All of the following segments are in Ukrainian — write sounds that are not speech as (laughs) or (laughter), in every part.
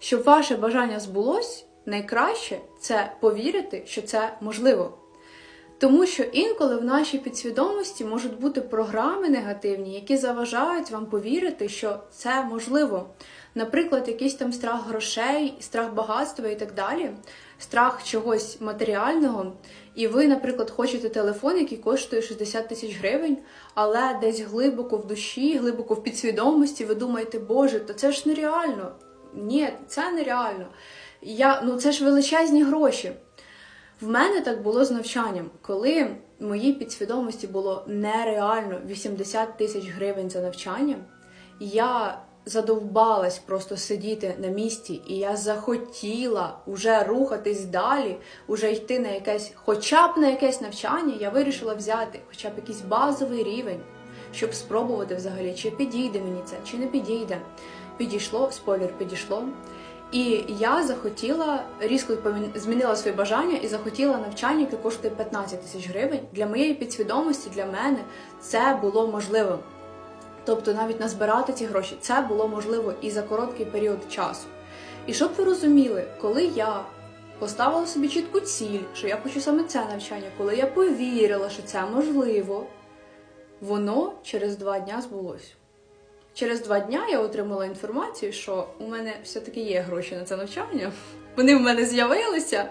щоб ваше бажання збулось, найкраще це повірити, що це можливо. Тому що інколи в нашій підсвідомості можуть бути програми негативні, які заважають вам повірити, що це можливо. Наприклад, якийсь там страх грошей, страх багатства і так далі, страх чогось матеріального. І ви, наприклад, хочете телефон, який коштує 60 тисяч гривень, але десь глибоко в душі, глибоко в підсвідомості, ви думаєте, Боже, то це ж нереально. Ні, це нереально. Я, ну це ж величезні гроші. В мене так було з навчанням, коли моїй підсвідомості було нереально 80 тисяч гривень за навчання, я задовбалась просто сидіти на місці, і я захотіла уже рухатись далі, уже йти на якесь, хоча б на якесь навчання, я вирішила взяти хоча б якийсь базовий рівень, щоб спробувати взагалі, чи підійде мені це, чи не підійде. Підійшло, спойлер, підійшло. І я захотіла різко змінила своє бажання і захотіла навчання, яке коштує 15 тисяч гривень. Для моєї підсвідомості, для мене це було можливо. Тобто навіть назбирати ці гроші це було можливо і за короткий період часу. І щоб ви розуміли, коли я поставила собі чітку ціль, що я хочу саме це навчання, коли я повірила, що це можливо, воно через два дня збулось. Через два дня я отримала інформацію, що у мене все-таки є гроші на це навчання. (laughs) Вони в мене з'явилися.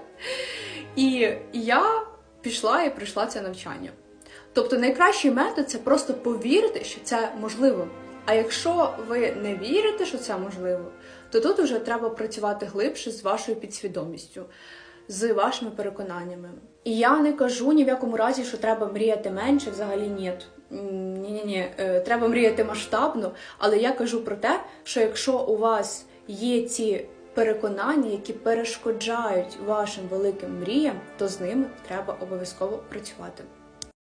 І я пішла і пройшла це навчання. Тобто найкращий метод це просто повірити, що це можливо. А якщо ви не вірите, що це можливо, то тут вже треба працювати глибше з вашою підсвідомістю, з вашими переконаннями. І я не кажу ні в якому разі, що треба мріяти менше, взагалі ні. Ні, ні, ні, треба мріяти масштабно, але я кажу про те, що якщо у вас є ці переконання, які перешкоджають вашим великим мріям, то з ними треба обов'язково працювати.